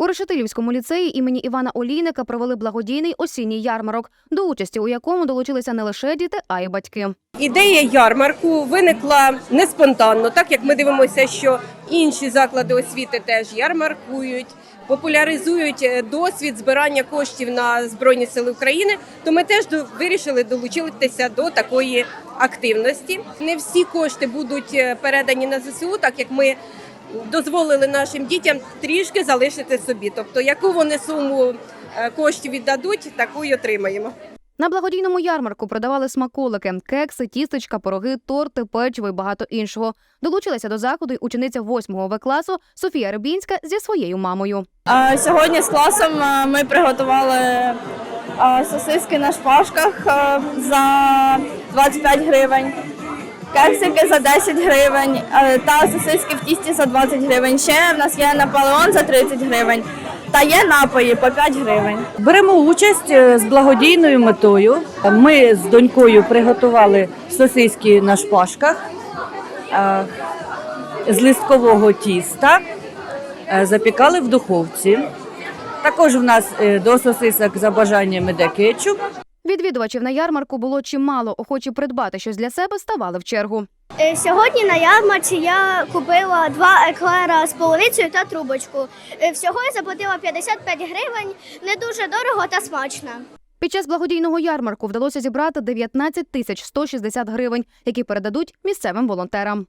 У Решетилівському ліцеї імені Івана Олійника провели благодійний осінній ярмарок, до участі у якому долучилися не лише діти, а й батьки. Ідея ярмарку виникла не спонтанно, так як ми дивимося, що інші заклади освіти теж ярмаркують, популяризують е, досвід збирання коштів на Збройні Сили України. То ми теж вирішили долучитися до такої активності. Не всі кошти будуть е, передані на ЗСУ, так як ми дозволили нашим дітям трішки залишити собі. Тобто, яку вони суму е, коштів віддадуть, таку й отримаємо. На благодійному ярмарку продавали смаколики, кекси, тістечка, пироги, торти, печиво і багато іншого. Долучилася до заходу й учениця 8 В класу Софія Рибінська зі своєю мамою. Сьогодні з класом ми приготували сосиски на шпажках за 25 гривень, кексики за 10 гривень та сосиски в тісті за 20 гривень. Ще в нас є Наполеон за 30 гривень та є напої по 5 гривень. Беремо участь е, з благодійною метою. Ми з донькою приготували сосиски на шпажках е, з листкового тіста, е, запікали в духовці. Також в нас е, до сосисок за бажанням іде кетчуп. Відвідувачів на ярмарку було чимало. Охочі придбати щось для себе ставали в чергу. Е, Сьогодні на ярмарці я купила два еклера з полуницею та трубочку. Е, Всього я заплатила 55 гривень, не дуже дорого та смачно. Під час благодійного ярмарку вдалося зібрати 19 тисяч 160 гривень, які передадуть місцевим волонтерам.